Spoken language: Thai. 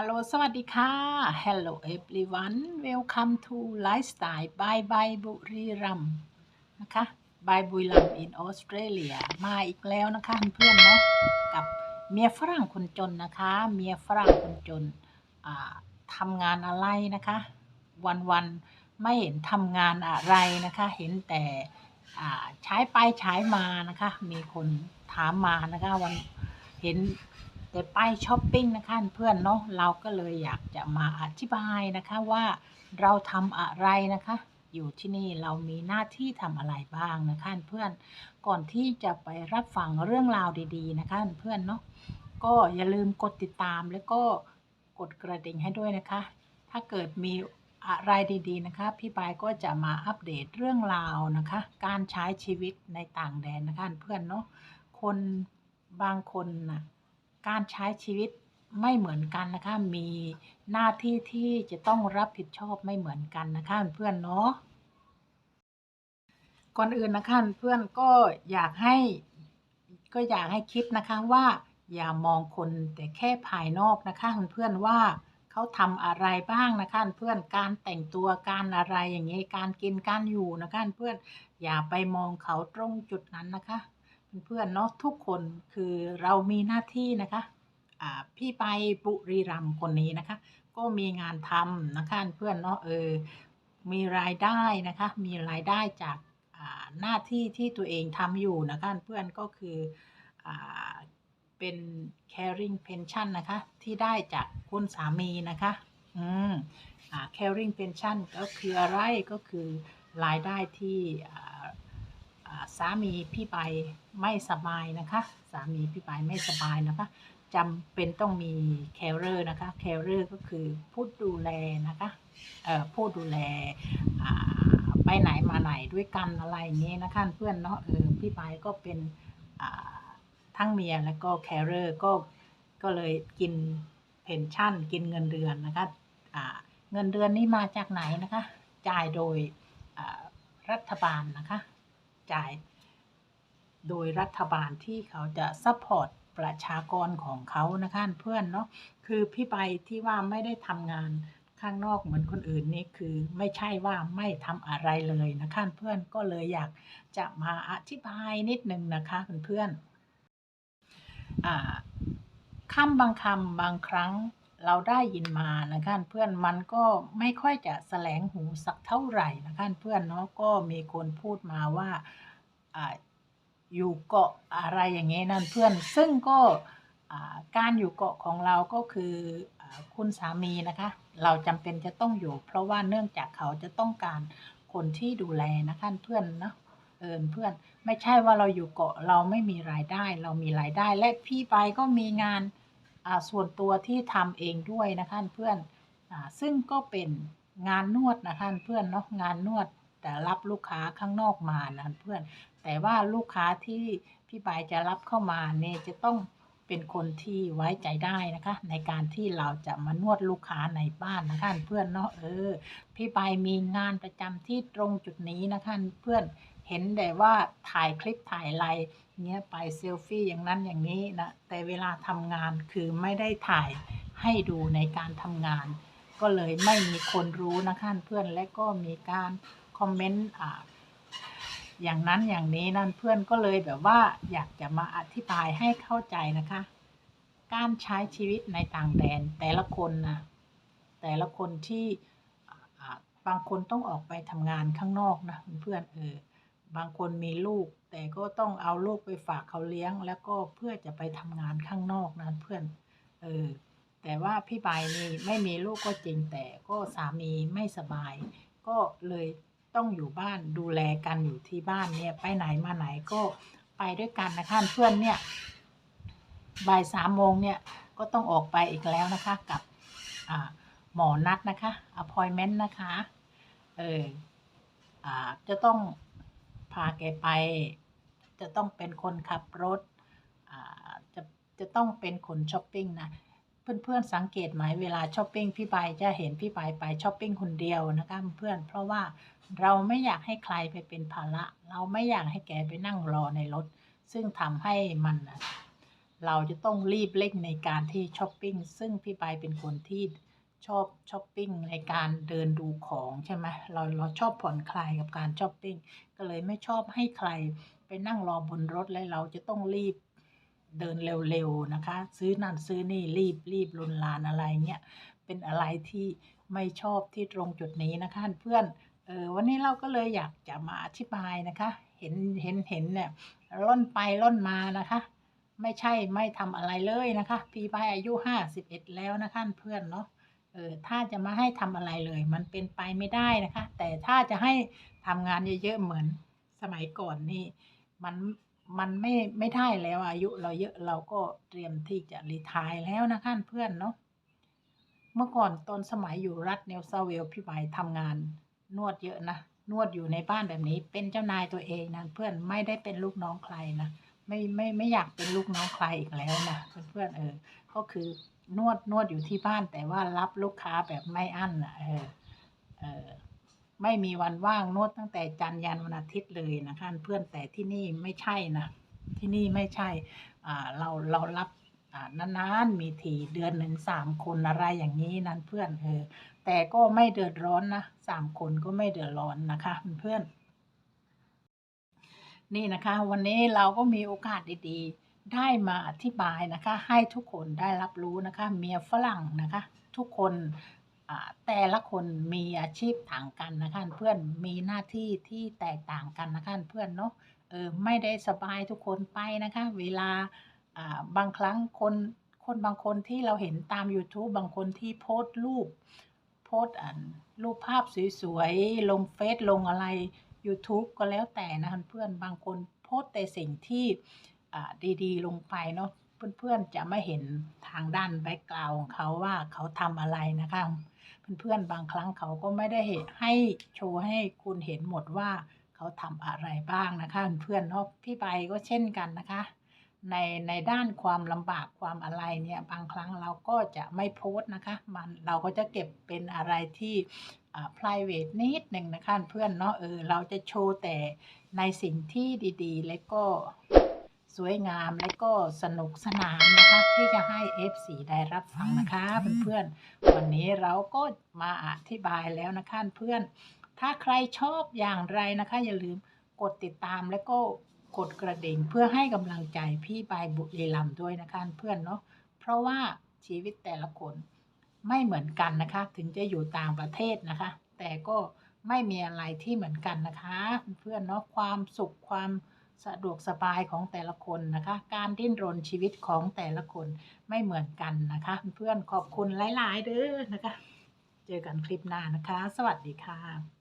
ฮัลโหลสวัสดีค่ะ Hello everyone welcome to lifestyle by by บุรีรัมนะคะ by บุรีรัม in Australia มาอีกแล้วนะคะเพื่อนเนาะกับเมียฝรั่งคนจนนะคะ เมียฝรั่งคนจนทำงานอะไรนะคะ วันๆไม่เห็นทำงานอะไรนะคะ เห็นแต่ใช้ไปใช้มานะคะ มีคนถามมานะคะวันเห็น แต่ไปช้อปปิ้งนะคะเพื่อนเนาะเราก็เลยอยากจะมาอธิบายนะคะว่าเราทำอะไรนะคะ อยู่ที่นี่เรามีหน้าที่ทำอะไรบ้างนะคะเพื่อนก่อนที่จะไปรับฟังเรื่องราวดี ๆ นะคะเพื่อนเนาะก็อย่าลืมกดติดตามแล้วก็กดกระดิ่งให้ด้วยนะคะ ถ้าเกิดมีอะไรดีๆนะคะ พี่ปายก็จะมาอัปเดตเรื่องราวนะคะ การใช้ชีวิตในต่างแดนนะคะเพื่อนเนาะคนบางคนนะ การใช้ชีวิตไม่เหมือนกันนะคะ มีหน้าที่ที่จะต้องรับผิดชอบไม่เหมือนกันนะคะเพื่อนเนาะก่อนอื่นนะคะเพื่อนก็อยากให้ก็อยากให้คิดนะคะว่าอย่ามองคนแต่แค่ภายนอกนะคะเพื่อนว่าเขาทำอะไรบ้างนะคะเพื่อนการแต่งตัวการอะไรอย่างเงี้ยการกินการอยู่นะคะเพื่อนอย่าไปมองเขาตรงจุดนั้นนะคะ เพื่อนๆเนาะทุกคนคือเรามีหน้าที่นะคะอ่าพี่ไปบุรีรัมย์คนนี้นะคะ ก็มีงานทำนะคะเพื่อนเนาะเออมีรายได้นะคะ มีรายได้จากอ่าหน้าที่ที่ตัวเองทำอยู่นะคะเพื่อนก็คืออ่าเป็น caring pension นะคะ ที่ได้จากคุณสามีนะคะ อืมอ่า caring pension ก็คืออะไรก็คือรายได้ที่อ่า สามีพี่ไปไม่สบายนะคะ สามีพี่ไปไม่สบายนะคะจำเป็นต้องมีแคเรอร์นะคะแคเรอร์ก็คือผู้ดูแลนะคะเอ่อผู้ดูแลไปไหนมาไหนด้วยกันอะไรเงี้ยนะคะเพื่อนเนาะเออพี่ไปก็เป็นทั้งเมียแล้วก็แคเรอร์ก็ก็เลยกินเพนชั่น กินเงินเดือนนะคะเงินเดือนนี้มาจากไหนนะคะ จ่ายโดยรัฐบาลนะคะ จ่าย โดยรัฐบาลที่เขาจะซัพพอร์ตประชากรของเขานะคะเพื่อนเนาะคือพี่ไปที่ว่าไม่ได้ทำงานข้างนอกเหมือนคนอื่นนี่คือไม่ใช่ว่าไม่ทำอะไรเลยนะคะเพื่อนก็เลยอยากจะมาอธิบายนิดนึงนะคะเพื่อนๆอ่าคำบางคำบางครั้ง เราได้ยินมานะคะเพื่อนมันก็ไม่ค่อยจะแสลงหูสักเท่าไหร่นะคะเพื่อนเนาะก็มีคนพูดมาว่าออยู่เกาะอะไรอย่างเงี้ยนั่นเพื่อน ซึ่งก็การอยู่เกาะของเราก็คืออคุณสามีนะคะ เราจำเป็นจะต้องอยู่ เพราะว่าเนื่องจากเขาจะต้องการคนที่ดูแลนะคะเพื่อนเนาะเอินเพื่อน ไม่ใช่ว่าเราอยู่เกาะเราไม่มีรายได้ เรามีรายได้ และพี่ไปก็มีงาน ส่วนตัวที่ทำเองด้วยนะคะเพื่อนอ่าซึ่งก็เป็นงานนวดนะคะเพื่อนเนาะงานนวดแต่รับลูกค้าข้างนอกมานะเพื่อน แต่ว่าลูกค้าที่พี่ปายจะรับเข้ามาเนี่ยจะต้องเป็นคนที่ไว้ใจได้นะคะ ในการที่เราจะมานวดลูกค้าในบ้านนะคะเพื่อนเนาะเออพี่ปายมีงานประจำที่ตรงจุดนี้นะคะเพื่อน เห็นแต่ว่าถ่ายคลิปถ่ายอะไรเนี้ยไปเซลฟี่อย่างนั้นอย่างนี้นะแต่เวลาทำงานคือไม่ได้ถ่ายให้ดูในการทำงาน ก็เลยไม่มีคนรู้นะคะเพื่อนและก็มีการคอมเมนต์อ่าอย่างนั้นอย่างนี้นั่นเพื่อนก็เลยแบบว่าอยากจะมาอธิบายให้เข้าใจนะคะ การใช้ชีวิตในต่างแดนแต่ละคนนะแต่ละคนที่บางคนต้องออกไปทำงานข้างนอกนะเพื่อนเออ บางคนมีลูก แต่ก็ต้องเอาลูกไปฝากเขาเลี้ยง แล้วก็เพื่อจะไปทำงานข้างนอกนะเพื่อน เออ แต่ว่าพี่ใบนี่ไม่มีลูกก็จริงแต่ก็สามีไม่สบาย ก็เลยต้องอยู่บ้านดูแลกันอยู่ที่บ้านเนี่ย ไปไหนมาไหนก็ไปด้วยกันนะคะเพื่อนเนี่ยบ่ายสามโมงเนี่ยก็ต้องออกไปอีกแล้วนะคะกับหมอนัดนะคะ appointment นะคะเอออจะต้อง พาแกไป จะต้องเป็นคนขับรถจะจะต้องเป็นคนช้อปปิ้งนะเพื่อนๆสังเกตไหมเวลาช้อปปิ้งพี่ใบจะเห็นพี่ใบไปช้อปปิ้งคนเดียวนะคะเพื่อนเพราะว่าเราไม่อยากให้ใครไปเป็นภาระ เราไม่อยากให้แกไปนั่งรอในรถ ซึ่งทำให้มันเราจะต้องรีบเร่งในการที่ช้อปปิ้งซึ่งพี่ใบเป็นคนที่ ชอบช้อปปิ้งในการเดินดูของใช่ไหมเราเราชอบผ่อนคลายกับการช้อปปิ้งก็เลยไม่ชอบให้ใครไปนั่งรอบนรถและเราจะต้องรีบเดินเร็วๆนะคะ ซื้อนั่นซื้อนี่รีบรีบลุนลานอะไรเงี้ยเป็นอะไรที่ไม่ชอบที่ตรงจุดนี้นะคะเพื่อนเออวันนี้เราก็เลยอยากจะมาอธิบายนะคะ เห็นเห็นเห็นเนี่ยล่นไปล่นมานะคะ ไม่ใช่ไม่ทำอะไรเลยนะคะ พี่ใบอายุห้าสิบเอ็ดแล้วนะคะเพื่อนเนาะ เออถ้าจะมาให้ทำอะไรเลย มันเป็นไปไม่ได้นะคะ แต่ถ้าจะให้ทำงานเยอะๆเหมือนสมัยก่อนนี่ มันมันไม่ไม่ได้แล้วอายุเราเยอะเราก็เตรียมที่จะรีทายแล้วนะคะเพื่อนเนาะเมื่อก่อนตอนสมัยอยู่รัฐเนวซาเวลพี่ใบทำงานนวดเยอะนะนวดอยู่ในบ้านแบบนี้ เป็นเจ้านายตัวเองนะเพื่อนไม่ได้เป็นลูกน้องใครนะ ไม่ไม่ไม่อยากเป็นลูกน้องใครอีกแล้วนะเพื่อนๆเออ ก็คือนวดนวดอยู่ที่บ้านแต่ว่ารับลูกค้าแบบไม่อั้นอะเออเออไม่มีวันว่างนวดตั้งแต่จันทร์ยันวันอาทิตย์เลยนะคะเพื่อนแต่ที่นี่ไม่ใช่นะที่นี่ไม่ใช่อ่าเราเรารับอ่านานๆมีทีเดือนหนึ่งสามคนอะไรอย่างนี้นั่นเพื่อนเออแต่ก็ไม่เดือดร้อนนะสามคนก็ไม่เดือดร้อนนะคะเพื่อน นี่นะคะวันนี้เราก็มีโอกาสดีๆ ได้มาอธิบายนะคะ ให้ทุกคนได้รับรู้นะคะ เมียฝรั่งนะคะ ทุกคนแต่ละคนมีอาชีพต่างกันนะคะเพื่อนมีหน้าที่ที่แตกต่างกันนะคะเพื่อนเนาะเออไม่ได้สบายทุกคนไปนะคะ เวลาบางครั้งคนคนบางคนที่เราเห็นตาม YouTube บางคนที่โพสต์รูปโพสต์อันรูปภาพสวยๆลงเฟซลงอะไร YouTube ก็แล้วแต่นะเพื่อนบางคนโพสแต่สิ่งที่อ่าดีๆ ลงไปเนาะเพื่อนๆจะไม่เห็นทางด้านแบ็กกราวของเขาว่าเขาทำอะไรนะคะเพื่อนๆบางครั้งเขาก็ไม่ได้ให้โชว์ให้คุณเห็นหมดว่าเขาทำอะไรบ้างนะคะ เพื่อนๆเนาะพี่ใบก็เช่นกันนะคะในในด้านความลำบากความอะไรเนี่ยบางครั้งเราก็จะไม่โพสต์นะคะ มันเราก็จะเก็บเป็นอะไรที่ private นิดหนึ่งนะคะเพื่อนเนาะเออเราจะโชว์แต่ในสิ่งที่ดีๆ และก็สวยงามและก็สนุกสนานนะคะที่จะให้ F4 ได้รับฟังนะคะเพื่อนๆวันนี้เราก็มาอธิบายแล้วนะคะเพื่อน ถ้าใครชอบอย่างไรนะคะ อย่าลืมกดติดตามและก็กดกระดิ่งเพื่อให้กำลังใจพี่บายบุรีรัมย์ด้วยนะคะเพื่อนเนาะเพราะว่าชีวิตแต่ละคน ไม่เหมือนกันนะคะ ถึงจะอยู่ต่างประเทศนะคะ แต่ก็ไม่มีอะไรที่เหมือนกันนะคะ เพื่อนเนาะความสุขความสะดวกสบายของแต่ละคนนะคะ การดิ้นรนชีวิตของแต่ละคนไม่เหมือนกันนะคะ เพื่อนขอบคุณหลาย ๆ เด้อนะคะ เจอกันคลิปหน้านะคะ สวัสดีค่ะ